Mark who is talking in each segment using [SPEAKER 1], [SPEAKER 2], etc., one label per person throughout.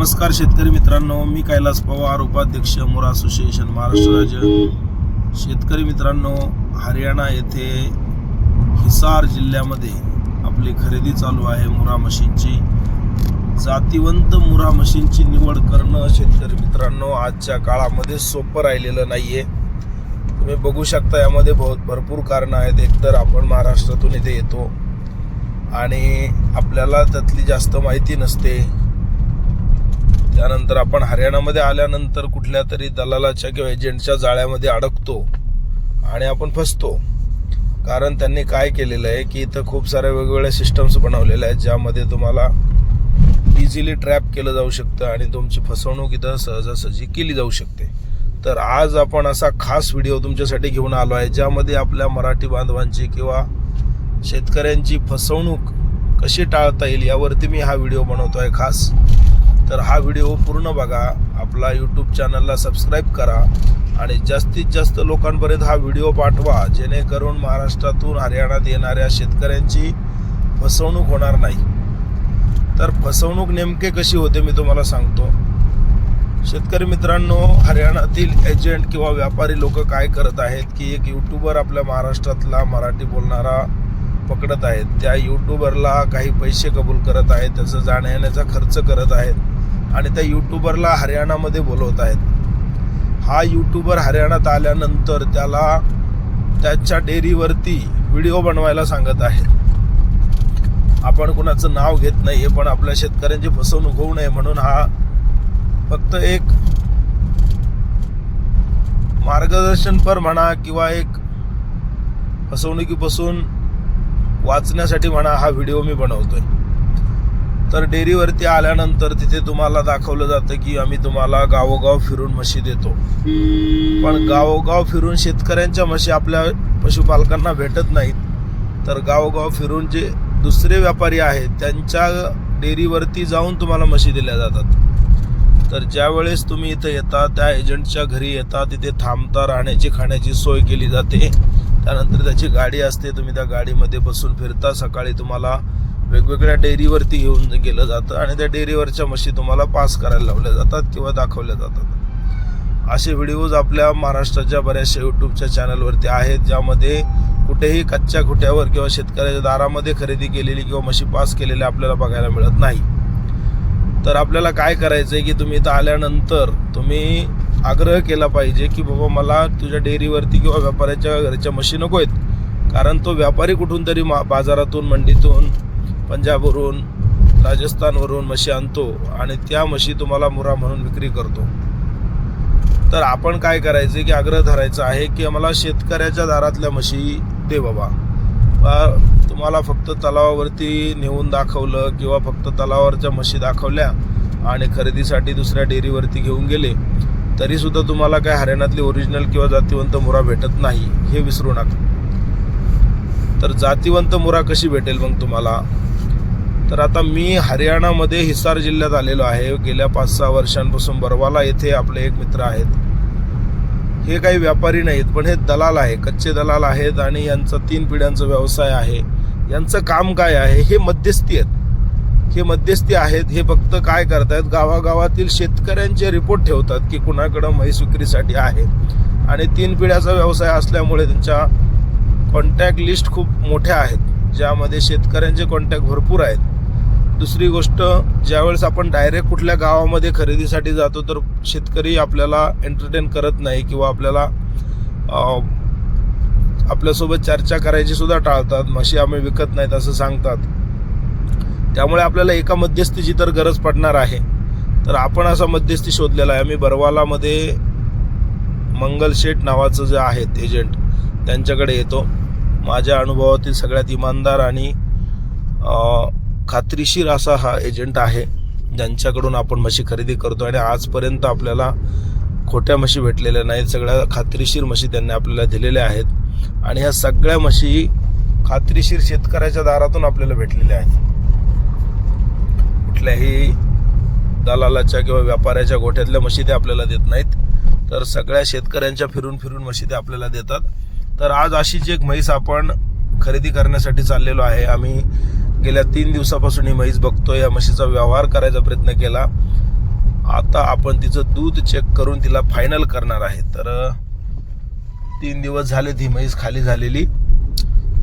[SPEAKER 1] नमस्कार शेतकरी मित्रांनो मी कैलास पवार उपाध्यक्ष मुरा असोसिएशन महाराष्ट्र राज्य. शेतकरी मित्रांनो हरियाणा येथे हिसार जिल्ह्यामध्ये आपली खरेदी चालू आहे मुरा मशीनची. जातीवंत मुरा मशीनची निवड करणं शेतकरी मित्रांनो आजच्या काळामध्ये सोपं राहिलेलं नाही आहे तुम्ही बघू शकता यामध्ये बहुत भरपूर कारणं आहेत. एकतर आपण महाराष्ट्रातून इथे येतो आणि आपल्याला त्यातली जास्त माहिती नसते. त्यानंतर आपण हरियाणामध्ये आल्यानंतर कुठल्या तरी दलालाच्या किंवा एजंटच्या जाळ्यामध्ये अडकतो आणि आपण फसतो. कारण त्यांनी काय केलेलं आहे की इथं खूप साऱ्या वेगवेगळ्या सिस्टम्स बनवलेल्या आहेत ज्यामध्ये तुम्हाला इझिली ट्रॅप केलं जाऊ शकतं आणि तुमची फसवणूक इथं सहजासहजी केली जाऊ शकते. तर आज आपण असा खास व्हिडिओ तुमच्यासाठी घेऊन आलो आहे ज्यामध्ये आपल्या मराठी बांधवांची किंवा शेतकऱ्यांची फसवणूक कशी टाळता येईल यावरती मी हा व्हिडिओ बनवतो आहे खास. तर हा व्हिडिओ पूर्ण बघा. आपला यूट्यूब चॅनलला सबस्क्राईब करा आणि जास्तीत जास्त लोकांपर्यंत हा व्हिडिओ पाठवा जेणेकरून महाराष्ट्रातून हरियाणात येणाऱ्या शेतकऱ्यांची फसवणूक होणार नाही. तर फसवणूक नेमके कशी होते मी तुम्हाला सांगतो. शेतकरी मित्रांनो हरियाणातील एजंट किंवा व्यापारी लोक काय करत आहेत की एक यूट्यूबर आपल्या महाराष्ट्रातला मराठी बोलणारा पकडत आहेत. त्या यूट्यूबरला काही पैसे कबूल करत आहेत त्याचं जाण्यायेण्याचा खर्च करत आहेत. आणि त्या यूट्यूबरला हरियाणामध्ये बोलवत आहेत. हा यूट्यूबर हरियाणात आल्यानंतर त्याला त्याच्या डेअरीवरती व्हिडिओ बनवायला सांगत आहे. आपण कुणाचं नाव घेत नाहीये पण आपल्या शेतकऱ्यांची फसवणूक होऊ नये म्हणून हा फक्त एक मार्गदर्शनपर म्हणा किंवा एक फसवणुकीपासून वाचण्यासाठी म्हणा हा व्हिडिओ मी बनवतोय. तर डेअरीवरती आल्यानंतर तिथे तुम्हाला दाखवलं जातं की आम्ही तुम्हाला गावोगाव फिरून म्हशी देतो. पण गावोगाव फिरून शेतकऱ्यांच्या म्हशी आपल्या पशुपालकांना भेटत नाहीत. तर गावोगाव फिरून जे दुसरे व्यापारी आहेत त्यांच्या डेअरीवरती जाऊन तुम्हाला म्हशी दिल्या जातात. तर ज्यावेळेस तुम्ही इथं येता त्या एजंटच्या घरी येता तिथे थांबता राहण्याची खाण्याची सोय केली जाते. त्यानंतर त्याची गाडी असते तुम्ही त्या गाडीमध्ये बसून फिरता. सकाळी तुम्हाला वेगवेगळ्या डेअरीवरती घेऊन गेलं जातं आणि त्या डेअरीवरच्या म्हशी तुम्हाला पास करायला लावल्या जातात किंवा दाखवल्या जातात. असे व्हिडिओज आपल्या महाराष्ट्राच्या बऱ्याचशा यूट्यूबच्या चॅनलवरती आहेत ज्यामध्ये कुठेही कच्च्या खुट्यावर किंवा शेतकऱ्याच्या दारामध्ये खरेदी केलेली किंवा म्हशी पास केलेल्या आपल्याला बघायला मिळत नाही. तर आपल्याला काय करायचं आहे की तुम्ही इथं आल्यानंतर तुम्ही आग्रह केला पाहिजे की बाबा मला तुझ्या डेअरीवरती किंवा व्यापाऱ्याच्या घरच्या म्हशी नको आहेत. कारण तो व्यापारी कुठून तरी मा बाजारातून मंडीतून पंजाबवरून राजस्थानवरून म्हशी आणतो आणि त्या म्हशी तुम्हाला मुरा म्हणून विक्री करतो. तर आपण काय करायचं की आग्रह धरायचा आहे की आम्हाला शेतकऱ्याच्या दारातल्या म्हशी दे बाबा. तुम्हाला फक्त तलावावरती नेऊन दाखवलं किंवा फक्त तलावावरच्या म्हशी दाखवल्या आणि खरेदीसाठी दुसऱ्या डेअरीवरती घेऊन गेले तरीसुद्धा तुम्हाला काय हरियाणातली ओरिजिनल किंवा जातीवंत मुरा भेटत नाही हे विसरू नका. तर जातीवंत मुरा कशी भेटेल मग तुम्हाला? तर आता मी हरियाणामध्ये हिसार जिल्ह्यात आलेलो आहे. गेल्या पाच सहा वर्षांपासून बरवाला येथे आपले एक मित्र आहेत. हे काही व्यापारी नाहीत पण हे दलाल आहे कच्चे दलाल आहेत आणि यांचा तीन पिढ्यांचा व्यवसाय आहे. यांचं काम काय आहे? हे मध्यस्थी आहेत. हे मध्यस्थी आहेत हे फक्त काय करतायत? गावागावातील शेतकऱ्यांचे रिपोर्ट ठेवतात की कुणाकडं म्हैस विक्रीसाठी आहे. आणि तीन पिढ्याचा व्यवसाय असल्यामुळे त्यांच्या कॉन्टॅक्ट लिस्ट खूप मोठ्या आहेत ज्यामध्ये शेतकऱ्यांचे कॉन्टॅक्ट भरपूर आहेत. दुसरी गोष्ट ज्यावेळेस आपण डायरेक्ट कुठल्या गावामध्ये खरेदीसाठी जातो तर शेतकरी आपल्याला एंटरटेन करत नाही किंवा आपल्याला आपल्यासोबत चर्चा करायची सुद्धा टाळतात. म्हशी आम्ही विकत नाहीत असं सांगतात. त्यामुळे आपल्याला एका मध्यस्थीची तर गरज पडणार आहे. तर आपण असा मध्यस्थी शोधलेला आहे. आम्ही बरवालामध्ये मंगल शेठ नावाचं जे आहेत एजंट त्यांच्याकडे येतो. माझ्या अनुभवातील सगळ्यात इमानदार आणि खात्रीशीर असा हा एजंट आहे ज्यांच्याकडून आपण म्हशी खरेदी करतो आणि आजपर्यंत आपल्याला खोट्या म्हशी भेटलेल्या नाहीत सगळ्या खात्रीशीर म्हशी त्यांनी आपल्याला दिलेल्या आहेत आणि ह्या सगळ्या म्हशी खात्रीशीर शेतकऱ्याच्या दारातून आपल्याला भेटलेल्या आहेत. कुठल्याही दलालाच्या किंवा व्यापाऱ्याच्या गोठ्यातल्या म्हशी ते आपल्याला देत नाहीत. तर सगळ्या शेतकऱ्यांच्या फिरून फिरून म्हशी ते आपल्याला देतात. तर आज अशीच एक म्हैस आपण खरेदी करण्यासाठी चाललेलो आहे आम्ही गेल्या तीन दिवसापासून ही म्हैस बघतो या म्हशीचा व्यवहार करायचा प्रयत्न केला. आता आपण तिचं दूध चेक करून तिला फायनल करणार आहे. तर तीन दिवस झाले ती म्हैस खाली झालेली.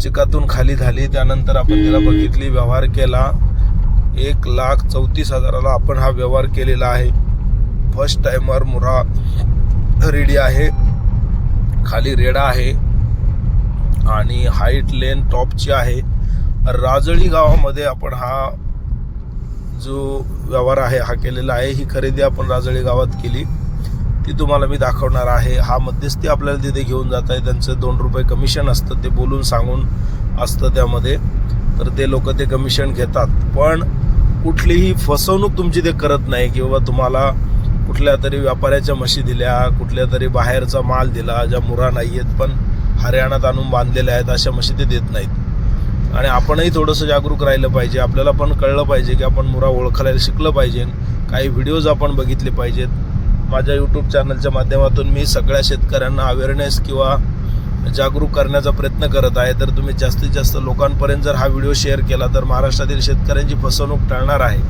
[SPEAKER 1] चिकातून खाली झाली. त्यानंतर आपण तिला बघितली व्यवहार केला. एक लाख चौतीस हजाराला आपण हा व्यवहार केलेला आहे. फर्स्ट टायमर मुरा रेडी आहे. खाली रेडा आहे. आणि हाईट लेन टॉपची आहे. राजळी गावामध्ये आपण हा जो व्यवहार आहे हा केलेला आहे ही खरेदी आपण राजळी गावात केली. ती तुम्हाला मी दाखवणार आहे. हा मध्यस्थी आपल्याला तिथे घेऊन जात आहे. त्यांचं दोन रुपये कमिशन असतं. ते बोलून सांगून असतं त्यामध्ये. तर ते लोक ते कमिशन घेतात. पण कुठलीही फसवणूक तुमची ते करत नाही की बाबा तुम्हाला कुठल्या तरी व्यापाऱ्याच्या म्हशी दिल्या कुठल्या तरी बाहेरचा माल दिला ज्या मुरा नाही आहेत पण हरियाणात आणून बांधलेल्या आहेत अशा म्हशी ते देत नाहीत. आणि आपणही थोडंसं जागरूक राहिलं पाहिजे. आपल्याला पण कळलं पाहिजे की आपण मुरा ओळखायला शिकलं पाहिजे. काही व्हिडिओज आपण बघितले पाहिजेत. माझ्या यूट्यूब चॅनलच्या माध्यमातून मी सगळ्या शेतकऱ्यांना अवेअरनेस किंवा जागरूक करण्याचा प्रयत्न करत आहे. तर तुम्ही जास्तीत जास्त लोकांपर्यंत जर हा व्हिडिओ शेअर केला तर महाराष्ट्रातील शेतकऱ्यांची फसवणूक टळणार आहे.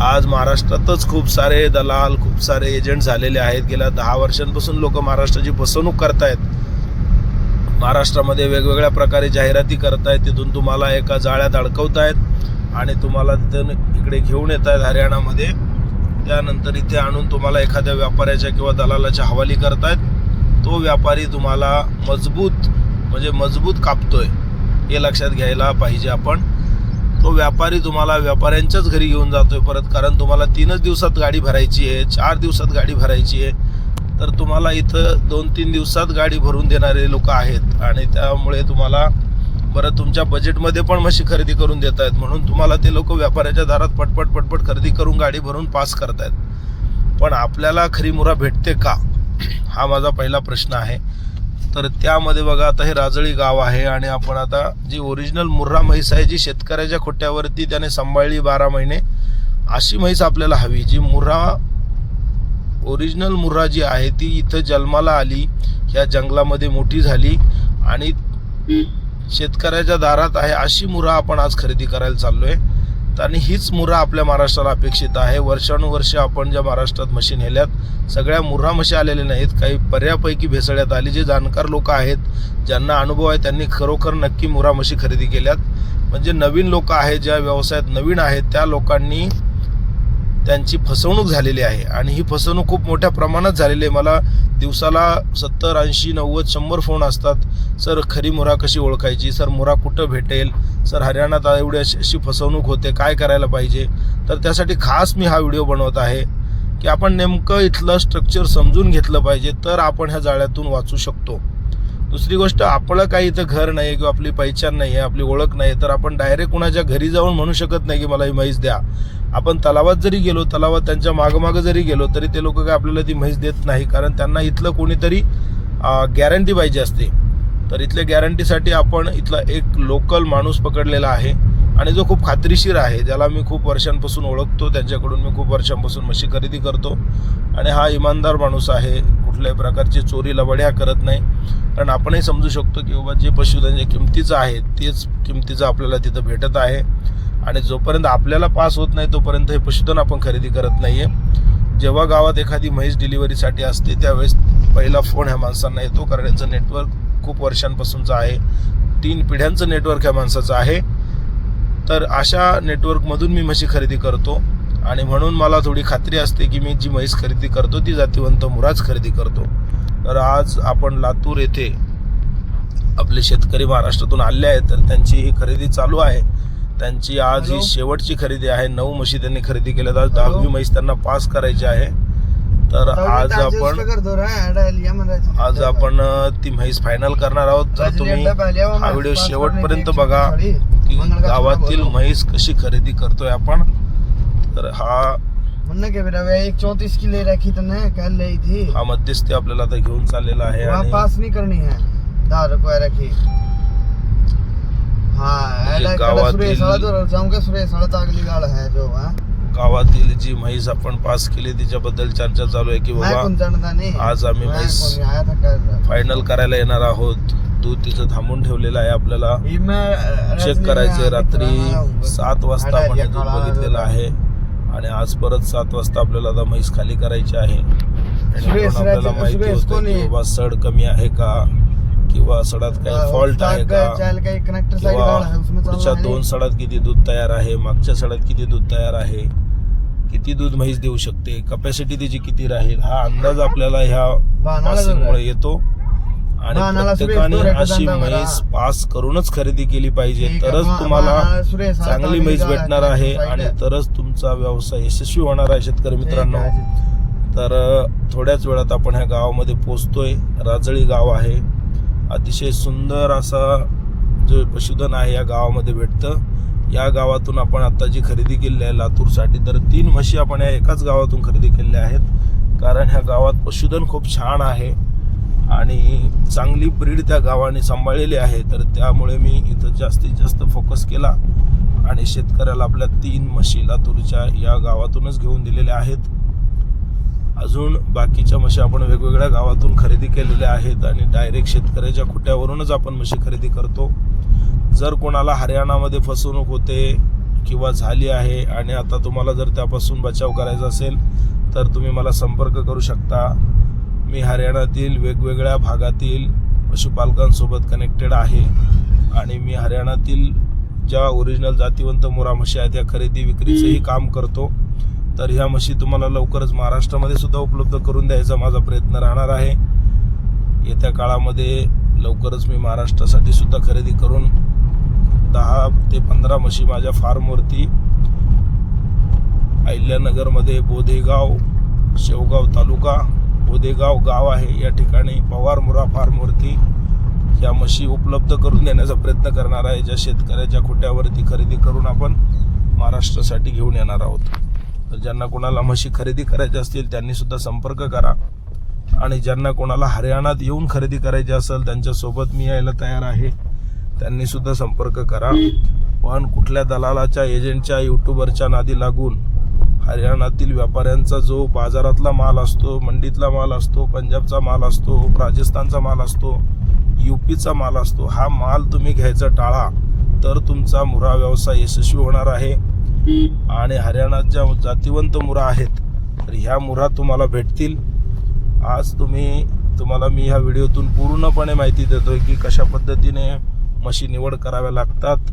[SPEAKER 1] आज महाराष्ट्रातच खूप सारे दलाल खूप सारे एजंट झालेले आहेत. गेल्या दहा वर्षांपासून लोक महाराष्ट्राची फसवणूक करतायत. महाराष्ट्रामध्ये वेगवेगळ्या प्रकारे जाहिराती करतायत तिथून तुम्हाला एका जाळ्यात अडकवतायत आणि तुम्हाला तिथून इकडे घेऊन येत आहेत हरियाणामध्ये. त्यानंतर इथे आणून तुम्हाला एखाद्या व्यापाऱ्याच्या किंवा दलालाच्या हवाली करतायत. तो व्यापारी तुम्हाला मजबूत म्हणजे मजबूत कापतोय हे लक्षात घ्यायला पाहिजे आपण. तो व्यापारी तुम्हाला व्यापाऱ्यांच्याच घरी घेऊन जातोय परत कारण तुम्हाला तीनच दिवसात गाडी भरायची आहे चार दिवसात गाडी भरायची आहे. तर तुम्हाला इथं दोन तीन दिवसात गाडी भरून देणारे लोक आहेत. आणि त्यामुळे तुम्हाला बरं तुमच्या बजेटमध्ये पण म्हशी खरेदी करून देत आहेत. म्हणून तुम्हाला ते लोक व्यापाऱ्याच्या दारात पटपट पटपट खरेदी करून गाडी भरून पास करतायत. पण आपल्याला खरी मुरा भेटते का? हा माझा पहिला प्रश्न आहे. तर त्यामध्ये बघा आता हे राजळी गाव आहे आणि आपण आता जी ओरिजिनल मुर्रा म्हैस आहे जी शेतकऱ्याच्या खोट्यावरती त्याने सांभाळली बारा महिने अशी म्हैस आपल्याला हवी. जी मुर्रा ओरिजिनल मुर्रा जी आहे ती इथं जन्माला आली ह्या जंगलामध्ये मोठी झाली आणि शेतकऱ्याच्या दारात आहे अशी मुरा आपण आज खरेदी करायला चाललोय. तर आणि हीच मुरा आपल्या महाराष्ट्राला अपेक्षित आहे. वर्षानुवर्ष आपण ज्या महाराष्ट्रात म्हशी नेल्यात सगळ्या मुर्रा मशी आलेल्या नाहीत. काही बऱ्यापैकी भेसळ्यात आली. जे जाणकार लोक आहेत ज्यांना अनुभव आहे त्यांनी खरोखर नक्की मुरा मशी खरेदी केल्यात. म्हणजे नवीन लोक आहेत ज्या व्यवसायात नवीन आहेत त्या लोकांनी त्यांची फसवणूक झालेली आहे. आणि ही फसवणूक खूप मोठ्या प्रमाणात झालेली आहे. मला दिवसाला सत्तर ऐंशी नव्वद शंभर फोन असतात. सर खरी मुरा कशी ओळखायची? सर मुरा कुठं भेटेल? सर हरियाणात एवढी अशी अशी फसवणूक होते. काय करायला पाहिजे? तर त्यासाठी खास मी हा व्हिडिओ बनवत आहे की आपण नेमकं इथलं स्ट्रक्चर समजून घेतलं पाहिजे. तर आपण ह्या जाळ्यातून वाचू शकतो. दुसरी गोष्ट आपलं काही इथं घर नाही किंवा आपली पहिचान नाही आहे आपली ओळख नाही तर आपण डायरेक्ट कुणाच्या घरी जाऊन म्हणू शकत नाही की मला ही म्हैस द्या. आपण तलावात जरी गेलो तलावात त्यांच्या मागमागं जरी गेलो तरी ते लोक काय आपल्याला ती म्हैस देत नाही कारण त्यांना इथलं कोणीतरी गॅरंटी पाहिजे असते. तर इथल्या गॅरंटीसाठी आपण इथला एक लोकल माणूस पकडलेला आहे आणि जो खूप खात्रीशीर आहे ज्याला मी खूप वर्षांपासून ओळखतो त्यांच्याकडून मी खूप वर्षांपासून म्हशी खरेदी करतो. आणि हा इमानदार माणूस आहे कुठल्याही प्रकारची चोरी लवड्या करत नाही. कारण आपणही समजू शकतो की बाबा जे पशुधन जे किमतीचं आहे तेच किमतीचं आपल्याला तिथं भेटत आहे. आणि जोपर्यंत आपल्याला पास होत नाही तोपर्यंत हे पशुधन आपण खरेदी करत नाही आहे जेव्हा गावात एखादी म्हैस डिलिव्हरीसाठी असते त्यावेळेस पहिला फोन ह्या माणसांना येतो. कारण यांचं नेटवर्क खूप वर्षांपासूनचं आहे. तीन पिढ्यांचं नेटवर्क ह्या माणसाचं आहे. तर अशा नेटवर्कमधून मी म्हशी खरेदी करतो. आणि म्हणून मला थोडी खात्री असते की मी जी म्हैस खरेदी करतो ती जातीवंत मुराच खरेदी करतो. तर आज आपण लातूर येथे आपले शेतकरी महाराष्ट्रातून आले आहेत तर त्यांची ही खरेदी चालू आहे. त्यांची आज ही? शेवटची खरेदी आहे. नऊ म्हशी त्यांनी खरेदी केल्यात. आज दहावी म्हैस त्यांना पास करायची आहे. तर आज आपण आज आपण ती म्हैस फायनल करणार आहोत. तर तुम्ही हा व्हिडिओ शेवटपर्यंत बघा की गावातील म्हैस कशी खरेदी करतोय आपण. तर हा
[SPEAKER 2] म्हणणं क्या मेरा वे एक चौंतीस की ले रखी तुमने कल ली थी
[SPEAKER 1] हा मध्यस्थी आपल्याला आता घेऊन चाललेला आहे
[SPEAKER 2] वहाँ
[SPEAKER 1] आणि
[SPEAKER 2] पास नहीं करनी है दस रुपए रखी. हाँ
[SPEAKER 1] म्हणजे गावातील-
[SPEAKER 2] सुरेश सड़ा तो जाऊंगा सुरेश सड़ा तो अगली गाड़ है जो हाँ.
[SPEAKER 1] गावातील जी म्हैस आपण पास केली तिच्याबद्दल चर्चा चालू आहे की
[SPEAKER 2] मैं
[SPEAKER 1] बाबा
[SPEAKER 2] नहीं
[SPEAKER 1] आज आम्ही
[SPEAKER 2] मैं
[SPEAKER 1] म्हैस
[SPEAKER 2] कौन आया था कर
[SPEAKER 1] फायनल करायला येणार आहोत. दूध तिचं थांबून ठेवलेलं आहे आपल्याला. चेक करायचे रात्री सात वाजता आपण हे दूध बघितलेलं आहे. आणि आज परत सात वाजता आपल्याला आता म्हैस खाली करायची आहे.
[SPEAKER 2] सुरेश
[SPEAKER 1] आपल्याला
[SPEAKER 2] राजे-
[SPEAKER 1] माहिती
[SPEAKER 2] सुरेश
[SPEAKER 1] होतं
[SPEAKER 2] कोण?
[SPEAKER 1] की? बाबा सड कमी आहे का? किंवा सडात काही फॉल्ट आहे का? किंवा पुढच्या दोन सडात किती दूध तयार आहे? मागच्या सडात किती दूध तयार आहे? किती दूध म्हैस देऊ शकते? कपॅसिटी तिची किती राहील? हा अंदाज आपल्याला ह्या पासिंगमुळे. येतो. आणि प्रत्येकाने अशी. म्हैस पास करूनच खरेदी केली पाहिजे. तरच तुम्हाला चांगली म्हैस भेटणार
[SPEAKER 2] आहे,
[SPEAKER 1] आणि. तरच तुमचा व्यवसाय यशस्वी होणार आहे शेतकरी मित्रांनो. तर थोड्याच वेळात आपण ह्या गावामध्ये पोचतोय राजळी गाव आहे अतिशय सुंदर असा जो पशुधन आहे या गावामध्ये भेटतं या गावातून आपण आता जी खरेदी केली आहे लातूरसाठी तर तीन म्हशी आपण या एकाच गावातून खरेदी केलेल्या आहेत कारण ह्या गावात पशुधन खूप छान आहे आणि चांगली ब्रीड त्या गावाने सांभाळलेली आहे तर त्यामुळे मी इथं जास्तीत जास्त फोकस केला आणि शेतकऱ्याला आपल्या तीन म्हशी लातूरच्या या गावातूनच घेऊन दिलेल्या आहेत. अजून बाकीच्या म्हशी आपण वेगवेगळ्या गावातून खरेदी केलेल्या आहेत आणि डायरेक्ट शेतकऱ्याच्या खुट्यावरूनच आपण म्हशी खरेदी करतो. जर कोणाला हरियाणामध्ये फसवणूक होते किंवा झाली आहे आणि आता तुम्हाला जर त्यापासून बचाव करायचा असेल तर तुम्ही मला संपर्क करू शकता. मी हरियाणातील वेगवेगळ्या भागातील पशुपालकांसोबत कनेक्टेड आहे. आणि मी हरियाणातील ज्या ओरिजिनल जातीवंत मुरा म्हशी आहेत त्या खरेदी विक्रीचंही काम करतो. तर ह्या म्हशी तुम्हाला लवकरच महाराष्ट्रामध्ये सुद्धा उपलब्ध करून द्यायचा माझा प्रयत्न राहणार आहे. येत्या काळामध्ये लवकरच मी महाराष्ट्रासाठी सुद्धा खरेदी करून दहा ते पंधरा म्हशी माझ्या फार्मवरती अहिल्यानगरमध्ये बोधेगाव शेवगाव तालुका बोदेगाव गाव आहे. या ठिकाणी पवार मुरा फार्मवरती या म्हशी उपलब्ध करून देण्याचा प्रयत्न करणार आहे. ज्या शेतकऱ्याच्या खोट्यावरती खरेदी करून आपण महाराष्ट्रासाठी घेऊन येणार आहोत. तर ज्यांना कोणाला म्हशी खरेदी करायच्या असतील त्यांनी सुद्धा संपर्क करा. आणि ज्यांना कोणाला हरियाणात येऊन खरेदी करायची असेल त्यांच्यासोबत मी यायला तयार आहे. त्यांनीसुद्धा संपर्क करा. पण कुठल्या दलालाच्या एजंटच्या युट्यूबरच्या नादी लागून हरियाणातील व्यापाऱ्यांचा जो बाजारातला माल असतो मंडीतला माल असतो पंजाबचा माल असतो राजस्थानचा माल असतो यूपीचा माल असतो हा माल तुम्ही घ्यायचा टाळा तर तुमचा मुरा व्यवसाय यशस्वी होणार आहे. आणि हरियाणात ज्या जातिवंत मुरा आहेत तर ह्या मुरा तुम्हाला भेटतील. आज तुम्ही तुम्हाला मी ह्या व्हिडिओतून पूर्णपणे माहिती देतोय की कशा पद्धतीने म्हशी निवड कराव्या लागतात.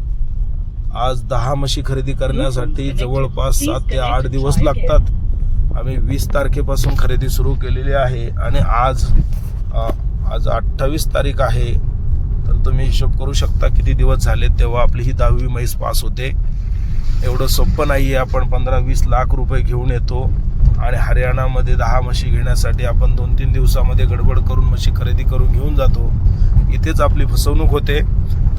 [SPEAKER 1] आज दहा म्हशी खरेदी करण्यासाठी जवळपास सात ते आठ दिवस लागतात. आम्ही वीस तारखेपासून खरेदी सुरू केलेली आहे आणि आज आज अठ्ठावीस तारीख आहे. तर तुम्ही हिशोब करू शकता किती दिवस झाले तेव्हा आपली ही दहावी म्हैस पास होते. एवढं सोपं नाही आहे आपण पंधरा वीस लाख रुपये घेऊन येतो आणि हरियाणामध्ये दहा म्हशी घेण्यासाठी आपण दोन तीन दिवसामध्ये गडबड करून म्हशी खरेदी करून घेऊन जातो. इथेच आपली फसवणूक होते.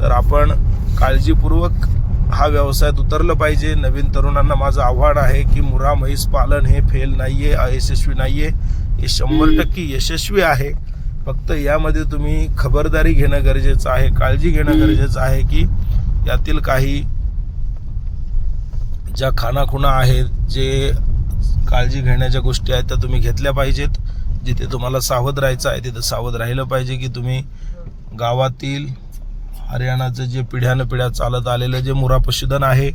[SPEAKER 1] तर आपण काळजीपूर्वक हा व्यवसायात उतरलं पाहिजे. नवीन तरुणांना माझं आव्हान आहे की मुरा म्हैस पालन हे फेल नाही आहे अयशस्वी नाही आहे हे शंभर टक्के यशस्वी आहे. फक्त यामध्ये तुम्ही खबरदारी घेणं गरजेचं आहे काळजी घेणं गरजेचं आहे की यातील काही ज्या खानाखुणा आहेत जे काळजी घेण्याच्या गोष्टी आहेत त्या तुम्ही घेतल्या पाहिजेत. जिथे तुम्हाला सावध राहायचं आहे तिथं सावध राहिलं पाहिजे की तुम्ही गावातील हरियाणाचं जे पिढ्यानं पिढ्या चालत आलेलं जे मुरा पशुधन आहे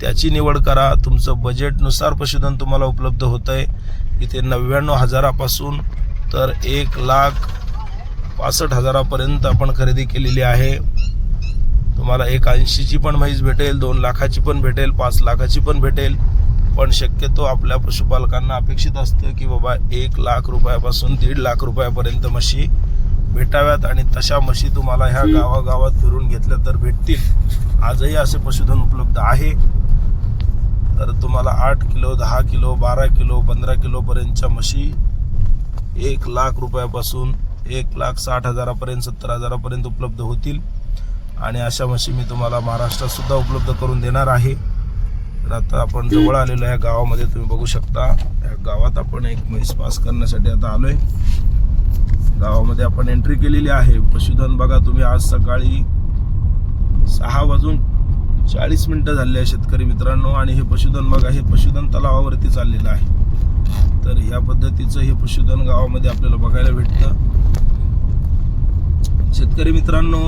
[SPEAKER 1] त्याची निवड करा. तुमचं बजेटनुसार पशुधन तुम्हाला उपलब्ध होतं आहे इथे नव्याण्णव हजारापासून तर एक लाख पासष्ट हजारापर्यंत आपण खरेदी केलेली आहे. तुम्हाला एक ऐंशीची पण म्हैस भेटेल दोन लाखाची पण भेटेल पाच लाखाची पण भेटेल. पण शक्यतो आपल्या पशुपालकांना अपेक्षित असतं की बाबा एक लाख रुपयापासून दीड लाख रुपयापर्यंत म्हशी भेटाव्यात आणि तशा म्हशी तुम्हाला ह्या गावागावात फिरून घेतल्या तर भेटतील. आजही असे पशुधन उपलब्ध आहे. तर तुम्हाला आठ किलो दहा किलो बारा किलो पंधरा किलोपर्यंतच्या म्हशी एक लाख रुपयापासून एक लाख साठ हजारापर्यंत सत्तर हजारापर्यंत उपलब्ध होतील. आणि अशा म्हशी मी तुम्हाला महाराष्ट्रातसुद्धा उपलब्ध करून देणार आहे. तर आता आपण जवळ आलेलो आहे गावामध्ये तुम्ही बघू शकता. या गावात आपण एक म्हैस पास करण्यासाठी आता आलो आहे गावामध्ये आपण एंट्री केलेली आहे. पशुधन बघा तुम्ही आज सकाळी सहा वाजून चाळीस मिनिटं झाले आहे शेतकरी मित्रांनो आणि हे पशुधन बघा हे पशुधन तलावावरती चाललेलं आहे. तर ह्या पद्धतीचं हे पशुधन गावामध्ये आपल्याला बघायला भेटतं. शेतकरी मित्रांनो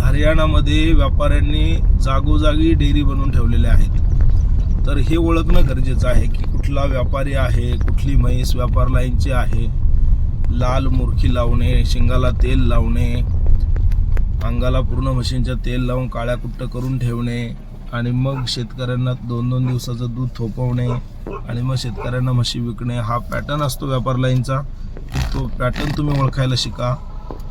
[SPEAKER 1] हरियाणामध्ये व्यापाऱ्यांनी जागोजागी डेअरी बनवून ठेवलेल्या आहेत. तर हे ओळखणं गरजेचं आहे की कुठला व्यापारी आहे कुठली म्हैस व्यापार लाईनची आहे. लाल मुरखी लावणे शिंगाला तेल लावणे अंगाला पूर्ण म्हशींच्या तेल लावून काळ्या कुट्ट करून ठेवणे आणि मग शेतकऱ्यांना दोन दोन दिवसाचं दूध थोपवणे आणि मग शेतकऱ्यांना म्हशी विकणे. हा पॅटर्न असतो व्यापार लाईनचा. तो पॅटर्न तुम्ही ओळखायला शिका.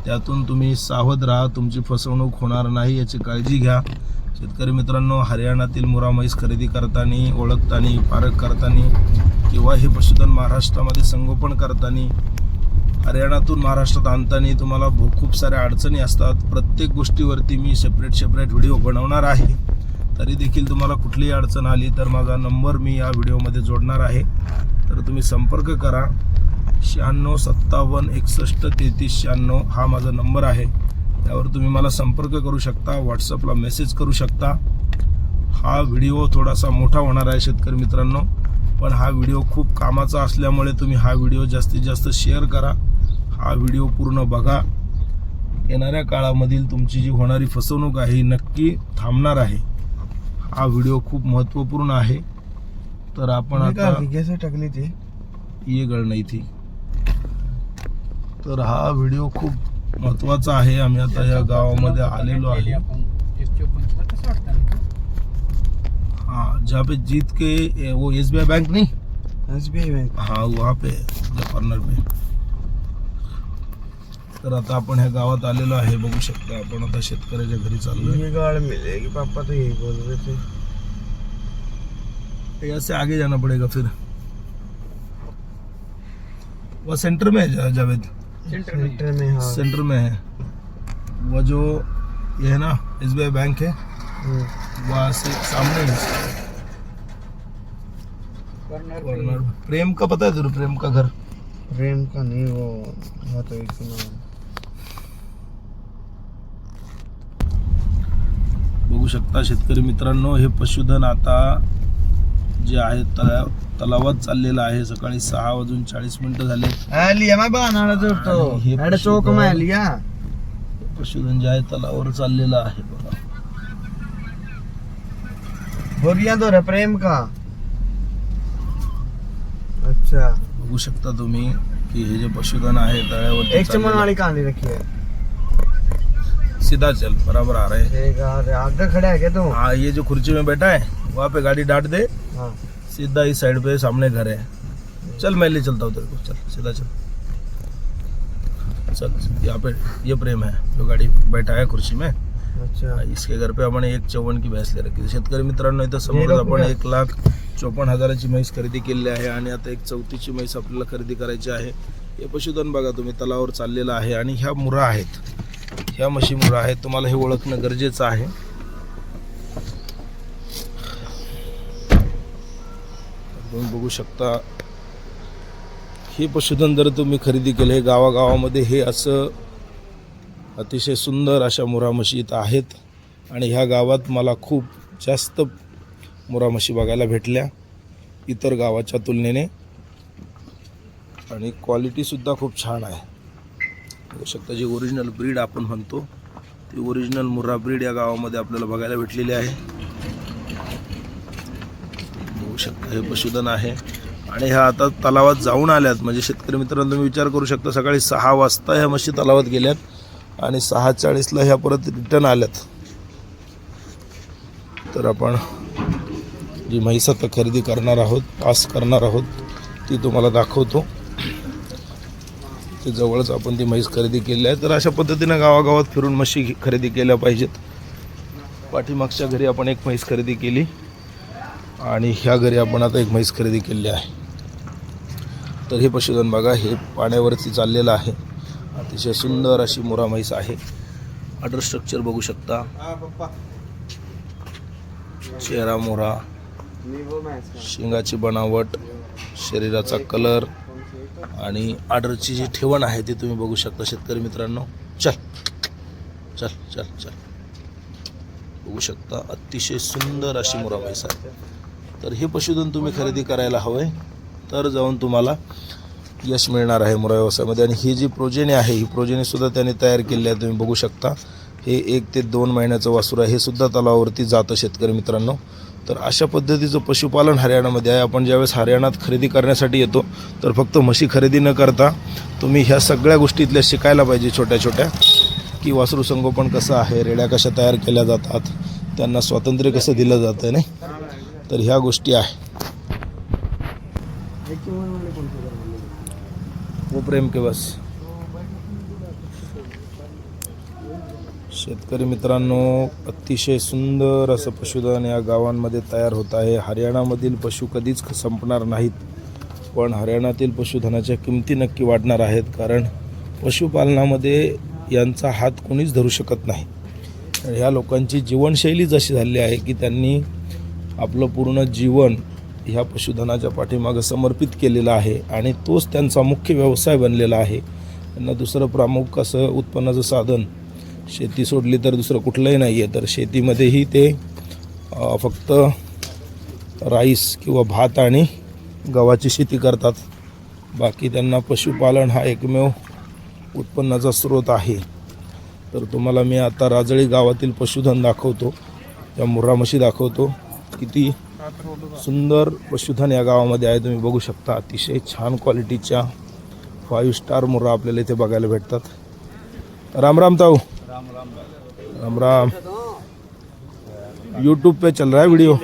[SPEAKER 1] त्यातून तुम्ही सावध राहा. तुमची फसवणूक होणार नाही याची काळजी घ्या. शेतकरी मित्रांनो हरियाणातील मुरा म्हैस खरेदी करताना ओळखताना पारख करताना किंवा हे पशुधन महाराष्ट्रामध्ये संगोपन करताना हरियाणातून महाराष्ट्रात आणताना तुम्हाला खूप साऱ्या अडचणी असतात. प्रत्येक गोष्टीवरती मी सेपरेट सेपरेट व्हिडिओ बनवणार आहे. तरी देखील तुम्हाला कुठलीही अडचण आली तर माझा नंबर मी या व्हिडिओमध्ये जोडणार आहे. तर तुम्ही संपर्क करा. शहाण्णव सत्तावन्न एकसष्ट तेहतीस शहाण्णव हा माझा नंबर आहे. त्यावर तुम्ही मला संपर्क करू शकता व्हॉट्सअपला मेसेज करू शकता. हा व्हिडिओ थोडासा मोठा होणार आहे शेतकरी मित्रांनो. पण हा व्हिडिओ खूप कामाचा असल्यामुळे तुम्ही हा व्हिडिओ जास्तीत जास्त शेअर करा. हा व्हिडिओ पूर्ण बघा. येणाऱ्या काळामधील तुमची जी होणारी फसवणूक आहे ही नक्की थांबणार आहे. हा व्हिडिओ खूप महत्त्वपूर्ण आहे. तर आपण आता
[SPEAKER 2] टकली थी
[SPEAKER 1] ये गळ नाही थी तर हा व्हिडिओ खूप महत्त्वाचा आहे. आम्ही आता या गावामध्ये आलेलो आहे. हाँ जहाँ पे जीत के वो एसबीआई बैंक नहीं?
[SPEAKER 2] S B I bank.
[SPEAKER 1] हाँ वहाँ पे कॉर्नर पे तर आता आपण ह्या गावात आलेलो आहे बघू शकता आपण आता शेतकऱ्याच्या घरी चाललोय.
[SPEAKER 2] गाड़ मिलेगी पापा तो यही बोल रहे थे
[SPEAKER 1] यहाँ से आगे जाना पड़ेगा फिर. वो सेंटर में है जा- जावेद?
[SPEAKER 2] सेंटर में हाँ.
[SPEAKER 1] सेंटर में है. वो जो ये है ना एस बी
[SPEAKER 2] आई
[SPEAKER 1] बैंक है सामने कॉर्नर प्रेम का पता है तुझे प्रेम का घर?
[SPEAKER 2] प्रेम का नहीं वो हाँ तो एक नाम
[SPEAKER 1] बघू शकता शेतकरी मित्रांनो हे पशुधन आता जे आहे तला तलावात चाललेलं आहे. सकाळी सहा वाजून चाळीस मिनिटं झाले.
[SPEAKER 2] लिया मैं बनाना
[SPEAKER 1] आणि हे
[SPEAKER 2] चौक
[SPEAKER 1] पशुधन-
[SPEAKER 2] में लिया
[SPEAKER 1] पशुधन जे आहे तलावावर चाललेलं आहे. बघा.
[SPEAKER 2] बोरिया तो रे प्रेम का। अच्छा।
[SPEAKER 1] बघू शकता तुम्ही की हे जे पशुधन आहे तळ्यावरती
[SPEAKER 2] एक चमन वाली कहानी रखी है
[SPEAKER 1] सीधा चल बराबर आ रहे. हैं
[SPEAKER 2] एक आ- आगे खड़ा है क्या तू?
[SPEAKER 1] हाँ ये जो खुर्ची में बैठा है वहाँ पे गाड़ी डांट दे।
[SPEAKER 2] हाँ।
[SPEAKER 1] सीधा इस साइड पे सामने घर है। चल मैं ले चलता हूँ तेरे को। चल सीधा चल। चल यहाँ पे ये प्रेम है जो गाड़ी बैठा है खुर्ची में।
[SPEAKER 2] अच्छा.
[SPEAKER 1] इसके घर पे आपण एक चव्वन की भैंस ले रखी. शेतकरी मित्रांनो इथं समोर आपण. एक लाख चोपन्न हजाराची म्हैस खरेदी केलेली आहे आणि आता एक चौथीची म्हैस आपल्याला खरेदी करायची आहे. हे पशुधन बघा तुम्ही तलावावर चाललेलं आहे आणि ह्या मुरा आहेत. ह्या म्हशी मुरा आहेत. तुम्हाला हे ओळखणं गरजेचं आहे. तुम्ही बघू शकता हे पशुधन जर तुम्ही खरेदी केलं हे गावागावामध्ये हे असं अतिशय सुंदर अशा मुरा इथं आहेत. आणि ह्या गावात मला खूप जास्त मुरा बघायला भेटल्या इतर गावाच्या तुलनेने. आणि क्वालिटीसुद्धा खूप छान आहे. बघू शकता जी ओरिजिनल ब्रीड आपण म्हणतो ती ओरिजिनल मुर्रा ब्रीड या गावामध्ये आपल्याला बघायला भेटलेली आहे. बघू शकता हे पशुधन आहे. आणि ह्या आता तलावात जाऊन आल्यात. म्हणजे शेतकरी मित्रांनो तुम्ही विचार करू शकता सकाळी सहा वाजता ह्या म्हशी तलावात गेल्यात. आणि सहा चाळीसला ह्या परत रिटर्न आल्यात. तर आपण जी म्हैस आता खरेदी करणार आहोत पास करणार आहोत ती तुम्हाला दाखवतो. ते जवळच आपण ती म्हैस खरेदी केली आहे. तर अशा पद्धतीनं गावागावात फिरून म्हशी खरेदी केल्या पाहिजेत. पाठीमागच्या घरी आपण एक म्हैस खरेदी केली. आणि ह्या घरी आपण आता एक म्हैस खरेदी केली आहे. तर हे पशुधन बघा हे पाण्यावरती चाललेलं आहे. अतिशय सुंदर अशी मोरा म्हैस आहे. अडर स्ट्रक्चर बघू शकता. चेहरा मोरा शिंगाची बनावट शरीराचा कलर आणि आर्डरची जी ठेवण आहे ती तुम्ही बघू शकता शेतकरी मित्रांनो. चल चल चल चल. बघू शकता अतिशय सुंदर अशी मुरा म्हैस आहे. तर हे पशुधन तुम्ही खरेदी करायला हवंय. तर जाऊन तुम्हाला यश मिळणार आहे मुरा व्यवसायामध्ये. आणि ही जी प्रोजेनी आहे ही प्रोजेनीसुद्धा त्यांनी त्याने तयार केली आहे तुम्ही बघू शकता. हे एक ते दोन महिन्याचं वासूर आहे. हे सुद्धा तलावावरती जातं शेतकरी मित्रांनो. तर अशा पद्धतीचं पशुपालन हरियाणामध्ये आहे. आपण ज्यावेळेस हरियाणात खरेदी करण्यासाठी येतो तर फक्त म्हशी खरेदी न करता तुम्ही ह्या सगळ्या गोष्टीतल्या शिकायला पाहिजे छोट्या छोट्या की वासरू संगोपन कसं आहे रेड्या कशा तयार केल्या जातात त्यांना स्वातंत्र्य कसं दिलं जातं नाही? तर ह्या गोष्टी आहे. वो प्रेम के बस. शेतकरी मित्रांनो अतिशय सुंदर असं पशुधन या गावांमध्ये तयार होत आहे. हरियाणामधील पशु कधीच संपणार नाहीत पण हरियाणातील पशुधनाच्या किमती नक्की वाढणार आहेत कारण पशुपालनामध्ये यांचा हात कोणीच धरू शकत नाही. ह्या लोकांची जीवनशैलीच अशी झाली आहे की त्यांनी आपलं पूर्ण जीवन ह्या पशुधनाच्या पाठीमागं समर्पित केलेला आहे आणि तोच त्यांचा मुख्य व्यवसाय बनलेला आहे. त्यांना दुसरं प्रामुख असं उत्पन्नाचं साधन शेती सोडली तर दुसरं कुठलंही नाही आहे तर शेतीमध्येही ते फक्त राईस किंवा भात आणि गव्हाची शेती करतात. बाकी त्यांना पशुपालन हा एकमेव उत्पन्नाचा स्रोत आहे. तर तुम्हाला मी आता राजळी गावातील पशुधन दाखवतो. त्या मुर्रा म्हशी दाखवतो. किती सुंदर पशुधन या गावामध्ये आहे, तुम्ही बघू शकता. अतिशय छान क्वालिटीच्या फाईव्ह स्टार मुर्रा आपल्याला इथे बघायला भेटतात. राम राम ताऊ. राम राम. यूट्यूब पे चल रहा है वीडियो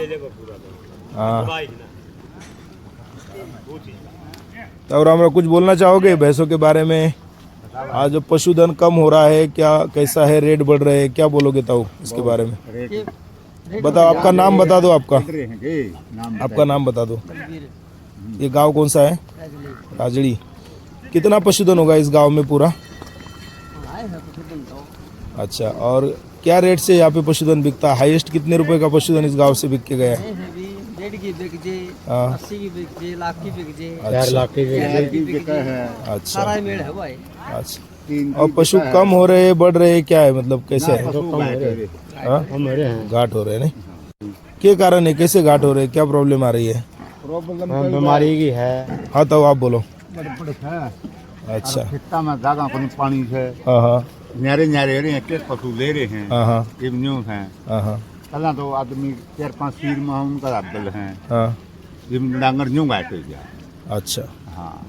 [SPEAKER 1] हाँ. ताऊ राम राम, कुछ बोलना चाहोगे भैंसों के बारे में? आज जो पशुधन कम हो रहा है, क्या, कैसा है रेट बढ़ रहे हैं, क्या बोलोगे ताऊ इसके बारे में? बताओ आपका नाम बता दो आपका। आपका नाम बता दो। ये गाँव कौन सा है? राजड़ी कितना पशुधन होगा इस गाँव में पूरा? अच्छा और क्या रेट से यहाँ पे पशुधन बिकता? है हाईएस्ट कितने रुपए का पशुधन इस गाँव से बिक के गया? है
[SPEAKER 2] डेढ़ की बिक जे अस्सी की बिक जे लाख की बिक जे।
[SPEAKER 1] अच्छा।
[SPEAKER 2] हज़ार की बिक जे।
[SPEAKER 1] अच्छा।
[SPEAKER 2] है
[SPEAKER 1] और पशु कम हो। रहे हैं बढ़ रहे हैं क्या है मतलब कैसे है? हाँ? घाट हो रहे हैं नहीं? क्या कारण है कैसे घाट हो रहे हैं? क्या प्रॉब्लम आ रही है?
[SPEAKER 3] बीमारी की है।
[SPEAKER 1] हाँ तो आप बोलो। अच्छा।
[SPEAKER 3] खेता में जागा कोनी पानी से
[SPEAKER 1] हाँ हाँ।
[SPEAKER 3] न्यारे न्यारे रहे हैं के पशु ले रहे हैं।
[SPEAKER 1] हाँ हाँ।
[SPEAKER 3] ये न्यू हैं।
[SPEAKER 1] हाँ हाँ।
[SPEAKER 3] पहला तो आदमी चार पाँच सीर में उनका अब्दल हैं।
[SPEAKER 1] हाँ।
[SPEAKER 3] ये डांगर न्यू गायटे गया।
[SPEAKER 1] अच्छा।
[SPEAKER 3] हाँ।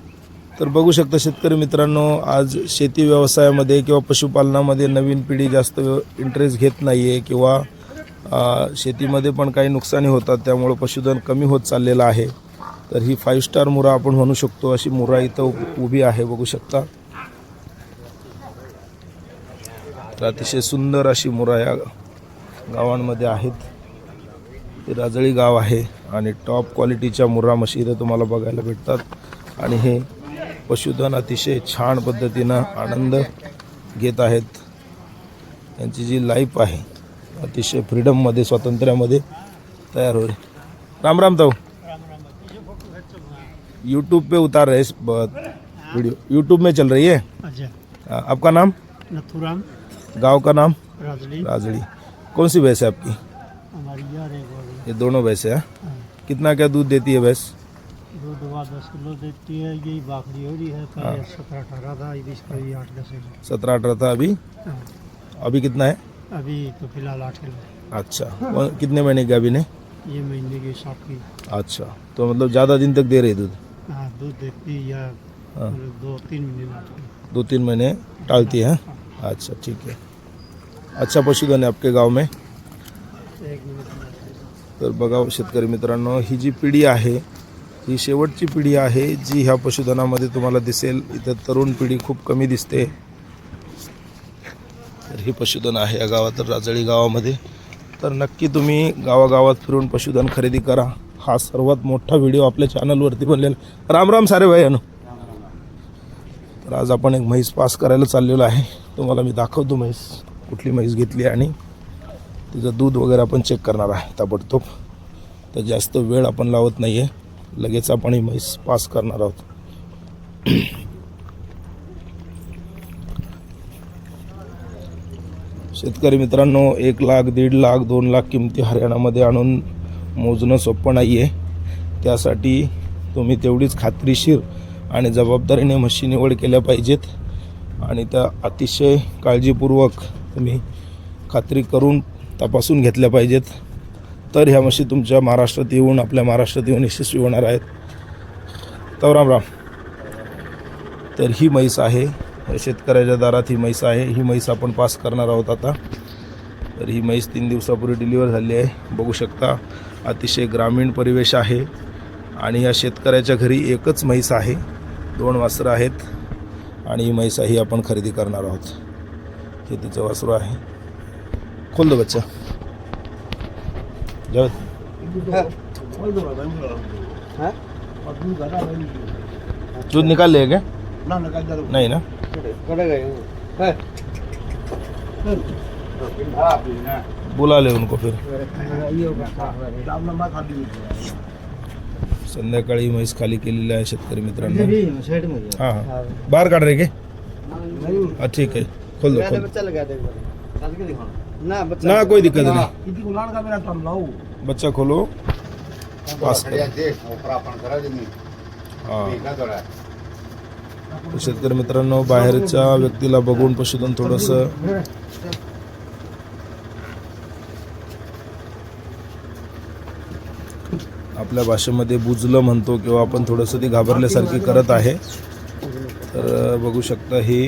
[SPEAKER 1] तर बघू शकता शेतकरी मित्रांनो आज शेती व्यवसायामध्ये किंवा पशुपालनामध्ये नवीन पिढी जास्त इंटरेस्ट घेत नाही आहे किंवा शेतीमध्ये पण काही नुकसानी होतात त्यामुळं पशुधन कमी होत चाललेलं आहे. तर ही फाईव्ह स्टार मुरा आपण म्हणू शकतो अशी मुरा इथं उभी आहे बघू शकता. तर अतिशय सुंदर अशी मुरा या गावांमध्ये आहेत. हे राजळी गाव आहे आणि टॉप क्वालिटीच्या मुर्रा म्हशी इथं तुम्हाला बघायला भेटतात. आणि हे पशुधन अतिशय छान पद्धतीनं आनंद घेत आहेत. त्यांची जी लाईफ आहे अतिशय फ्रीडममध्ये स्वातंत्र्यामध्ये तयार होईल. राम राम ताऊ. यूट्यूब पे उतार रहे वीडियो यूट्यूब में चल रही है?
[SPEAKER 2] अच्छा।
[SPEAKER 1] आपका नाम?
[SPEAKER 2] नथुराम।
[SPEAKER 1] गांव का नाम?
[SPEAKER 2] राजली।
[SPEAKER 1] राजड़ी कौन सी भैंस है आपकी?
[SPEAKER 2] हमारी
[SPEAKER 1] ये दोनों भैंस है। कितना क्या दूध देती है भैंस?
[SPEAKER 2] दो दवा दस किलो देती है यही बाखड़ी हो रही है पहले सत्रह अठारह था बीस का भी आठ दस है।
[SPEAKER 1] सत्रह अठारह था अभी?
[SPEAKER 2] हाँ,
[SPEAKER 1] अभी कितना है?
[SPEAKER 2] अभी तो फ़िलहाल आठ किलो
[SPEAKER 1] अच्छा। कौन- कितने महीने की अभी ने?
[SPEAKER 2] ये महीने की सात की
[SPEAKER 1] अच्छा। तो मतलब ज़्यादा दिन तक दे रही दूध?
[SPEAKER 2] हाँ दूध देती है या
[SPEAKER 1] हाँ।
[SPEAKER 2] दो तीन महीने किलो
[SPEAKER 1] दो तीन महीने टालती है अच्छा ठीक है। अच्छा पशुधन आहे आपके गाव में?
[SPEAKER 2] एक मिनट। में
[SPEAKER 1] तर बघा शेतकरी मित्रांनो ही जी पिढी आहे ही शेवटची पिढी आहे जी ह्या पशुधनामध्ये तुम्हाला दिसेल. इथं तरुण पिढी खूप कमी दिसते. तर हे पशुधन आहे या गावात राजळी गावामध्ये. तर नक्की तुम्ही गावागावात फिरून पशुधन खरेदी करा. हा सर्वात मोठा व्हिडिओ आपल्या चॅनलवरती बनलेला. राम राम सारे भाई अनु तर आज आपण एक म्हैस पास करायला चाललेलो आहे. तुम्हाला मी दाखवतो म्हैस कुठली म्हैस घेतली आणि तिचं दूध वगैरे आपण चेक करणार आहे ताबडतोब. तर जास्त वेळ आपण लावत नाही आहे लगेच आपण ही म्हैस पास करणार आहोत. शेतकरी मित्रांनो एक लाख दीड लाख दोन लाख किमती हरियाणामध्ये आणून मोजणं सोपं नाही आहे त्यासाठी तुम्ही तेवढीच खात्रीशीर आणि जबाबदारीने म्हशी निवड केल्या पाहिजेत. आणि त्या अतिशय काळजीपूर्वक तुम्ही खात्री करून तपासून घेतल्या पाहिजेत. तर ह्या म्हशी तुमच्या महाराष्ट्रात येऊन आपल्या महाराष्ट्रात येऊन यशस्वी होणार आहेत. तर राम राम. तर ही म्हैस आहे. शेतकऱ्याच्या दारात ही म्हैस आहे. ही म्हैस आपण पास करणार आहोत आता. तर ही म्हैस तीन दिवसापूर्वी डिलिव्हर झाली आहे. बघू शकता अतिशय ग्रामीण परिवेश आहे. आणि या शेतकऱ्याच्या घरी एकच म्हैस आहे. दोन वासरं आहेत. आणि ही म्हैस ही आपण खरेदी करणार आहोत. हे तिचं वासरू आहे. खोल दो बच्चा. जाऊ दूध निकाल ले क्या नहीं ना बुला ले उनको फिर संध्याकाळी म्हैस खाली केलेली आहे शेतकरी मित्रांनो. हाँ हाँ बाहेर काढ रे के हाँ ठीक आहे. खोल दो खोल दो. ना कोई दिक्कत नहीं। बच्चा खोलो। पास करो। हां। तर शेतकरी मित्रांनो बाहेरच्या व्यक्तीला बघून पशुधन थोडंसं आपल्या भाषेमध्ये बुजलं म्हणतो किंवा आपण थोडंसं ती घाबरल्यासारखी करत आहे. तर बघू शकता ही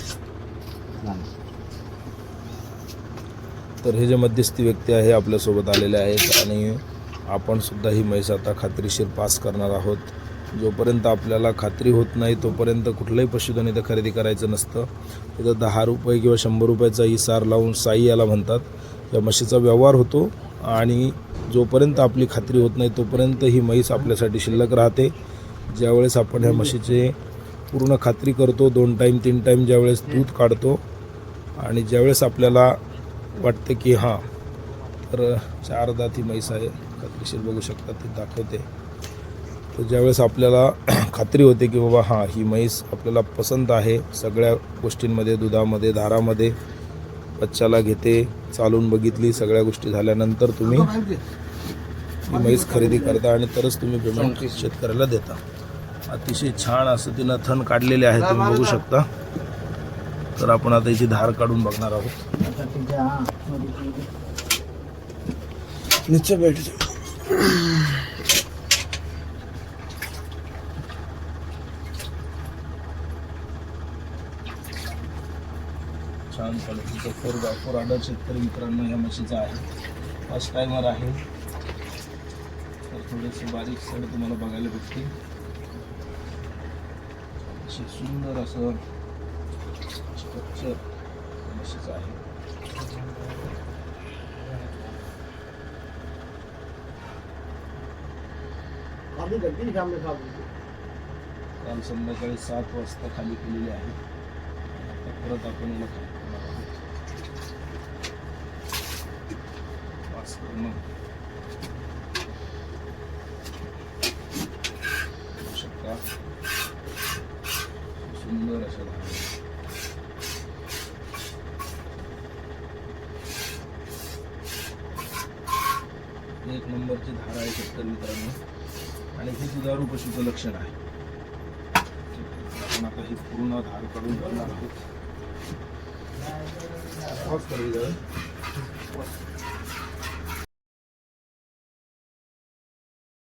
[SPEAKER 1] तर हे जे मध्यस्थी व्यक्ती आहे आपल्यासोबत आलेले आहेत आणि आपण सुद्धा ही म्हैस आता खात्रीशीर पास करणार आहोत. जोपर्यंत आपल्याला खात्री होत नाही तोपर्यंत कुठलंही पशुधन इथं खरेदी करायचं नसतं. इथं दहा रुपये किंवा शंभर रुपयाचा इसार लावून साई याला म्हणतात. या म्हशीचा व्यवहार होतो आणि जोपर्यंत आपली खात्री होत नाही तोपर्यंत ही म्हैस आपल्यासाठी शिल्लक राहते. ज्यावेळेस आपण ह्या म्हशीचे पूर्ण खात्री करतो दोन टाईम तीन टाईम ज्यावेळेस दूध काढतो आणि ज्यावेळेस आपल्याला वाटतं की हां तर चार दाती म्हैस आहे. खात्रीशीर बघू शकता ती दाखवते. तर ज्यावेळेस आपल्याला खात्री होते की बाबा हां ही म्हैस आपल्याला पसंत आहे सगळ्या गोष्टींमध्ये दुधामध्ये धारामध्ये बच्चाला घेते चालून बघितली सगळ्या गोष्टी झाल्यानंतर तुम्ही ही म्हैस खरेदी करता आणि तरच तुम्ही पेमेंट शेतकऱ्याला देता. अतिशय छान असं तिनं थण काढलेले आहे तुम्ही बघू शकता. तर आपण आता याची धार काढून बघणार आहोत. निश्चय बैठ छान क्वालिटीचं फोर बाय फोर ऑर्डर शेतकरी मित्रांनो या म्हशीचा आहे. फर्स्ट टायमर आहे. तर थोडेसे बारीक सड तुम्हाला बघायला भेटतील. अशी सुंदर असं स्ट्रक्चर म्हशीचं आहे. काल संध्याकाळी सात वाजता खाली केलेली आहे. आता परत आपण याला खाली करणार आहोत. पाच बघू शकता सुंदर अशा धारा. एक नंबरची तर मित्रांनो. आणि हे दुधारू पशुचं लक्षण आहे. आपण आता हे पूर्ण धार काढून जाणार आहोत.